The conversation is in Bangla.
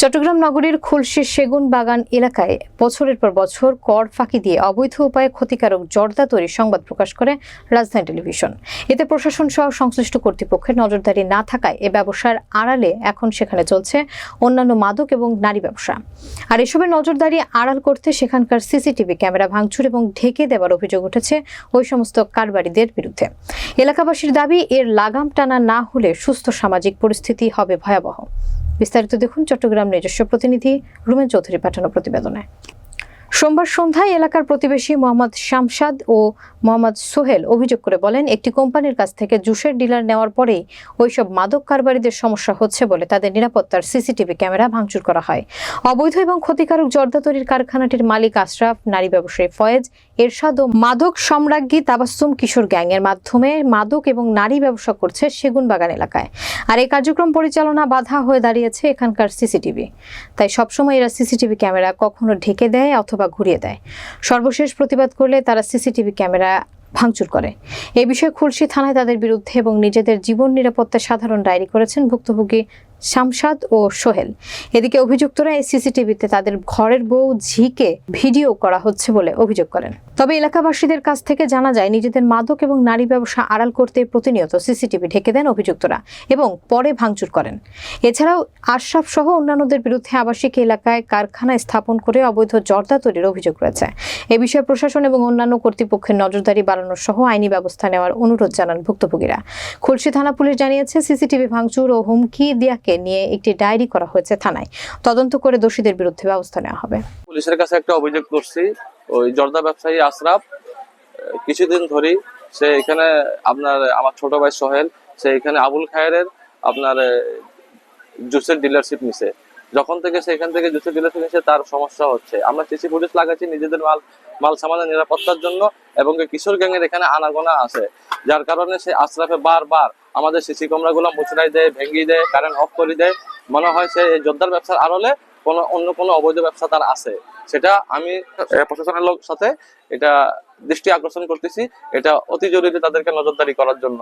চট্টগ্রাম নগরীর খুলশি সেগুন বাগান এলাকায় বছরের পর বছর কর ফাঁকি দিয়ে অবৈধ উপায়ে ক্ষতিকারক জর্দা তৈরির সংবাদ প্রকাশ করে রাজধানী টেলিভিশন। এতে প্রশাসন সহ সংশ্লিষ্ট কর্তৃপক্ষের নজরদারি না থাকায় এ ব্যবসার আড়ালে এখন সেখানে চলছে অন্যান্য মাদক এবং নারী ব্যবসা। আর এসবের নজরদারি আড়াল করতে সেখানকার সিসিটিভি ক্যামেরা ভাঙচুর এবং ঢেকে দেওয়ার অভিযোগ উঠেছে ওই সমস্ত কারবারিদের বিরুদ্ধে। এলাকাবাসীর দাবি, এর লাগাম টানা না হলে সুস্থ সামাজিক পরিস্থিতি হবে ভয়াবহ। বিস্তারিত দেখুন চট্টগ্রাম নিজস্ব প্রতিনিধি রুমেন চৌধুরী পাঠানো প্রতিবেদনে। সোমবার সন্ধ্যায় এলাকার প্রতিবেশী মোহাম্মদ শামসাদ ও মোহাম্মদ সোহেল অভিযোগ করে বলেন, একটি কোম্পানির কাছ থেকে জুসের ডিলার নেওয়ার পরেই ওইসব মাদক কারবারিদের সমস্যা হচ্ছে বলে তাদের নিরাপত্তার সিসিটিভি ক্যামেরা ভাঙচুর করা হয়। অবৈধ এবং ক্ষতিকারক জর্দা তৈরির কারখানাটির মালিক আশরাফ, নারী ব্যবসায়ী ফয়েজ, এরশাদ ও মাদক সম্রাজ্ঞী তাবাস্তুম কিশোর গ্যাংয়ের মাধ্যমে মাদক এবং নারী ব্যবসা করছে সেগুন বাগান এলাকায়। আর এই কার্যক্রম পরিচালনা বাধা হয়ে দাঁড়িয়েছে এখানকার সিসিটিভি। তাই সবসময় এরা সিসিটিভি ক্যামেরা কখনো ঢেকে দেয় অথবা ঘুরিয়ে দেয়। সর্বশেষ প্রতিবাদ করলে তারা সিসিটিভি ক্যামেরা ভাঙচুর করে। এই বিষয়ে খুলশি থানায় তাদের বিরুদ্ধে এবং নিজেদের জীবন নিরাপত্তা সাধারণ ডায়েরি করেছেন ভুক্তভোগী শামসাদ ও সোহেল। এদিকে অভিযুক্তরা এই সিসিটিভিতে তাদের ঘরের বউ ঝিকে ভিডিও করা হচ্ছে বলে অভিযোগ করেন। তবে এলাকাবাসীদের কাছ থেকে জানা যায়, নিজেদের মাদক এবং নারী ব্যবসা আড়াল করতে প্রতিনিয়ত সিসিটিভি ঢেকে দেন অভিযুক্তরা এবং পরে ভাঙচুর করেন। এছাড়াও আশরাফ সহ অন্যান্যদের বিরুদ্ধে আবাসিক এলাকায় কারখানা স্থাপন করে অবৈধ জর্দা তৈরির অভিযোগ রয়েছে। এ বিষয়ে প্রশাসন এবং অন্যান্য কর্তৃপক্ষের নজরদারি বাড়ানো সহ আইনি ব্যবস্থা নেওয়ার অনুরোধ জানান ভুক্তভোগীরা। খুলশি থানা পুলিশ জানিয়েছে, সিসিটিভি ভাঙচুর ও হুমকি দেয়াকে নিয়ে একটি ডায়েরি করা হয়েছে থানায়। তদন্ত করে দোষীদের বিরুদ্ধে ব্যবস্থা নেওয়া হবে। পুলিশের কাছে একটা অভিযোগ করছি, ওই জর্দা ব্যবসায়ী আশরাফ কিছুদিন ধরেই সে এখানে আপনার, আমার ছোট ভাই সোহেল, সে এখানে আবুল খায়ের আপনার জুসের ডিলারশিপ নিছে। যখন থেকে সে এখান থেকে জুসের ডিলারশিপ নিছে, তার সমস্যা হচ্ছে। আমরা সিসি ফুটেজ লাগাচ্ছি নিজেদের মাল মাল সামানের নিরাপত্তার জন্য এবং কিশোর গ্যাংয়ের এখানে আনাগোনা আছে। যার কারণে সে আশরাফে বারবার আমাদের সিসি ক্যামেরাগুলো মুচড়াই দেয়, ভেঙে দেয় কারেন্ট অফ করে দেয়। মনে হয় সে যোদ্ধার ব্যবসার আড়লে কোনো, অন্য কোনো অবৈধ ব্যবসা তার আছে। সেটা আমি প্রশাসনের লোক সাথে এটা দৃষ্টি আকর্ষণ করতেছি। এটা অতি জরুরি তাদেরকে নজরদারি করার জন্য।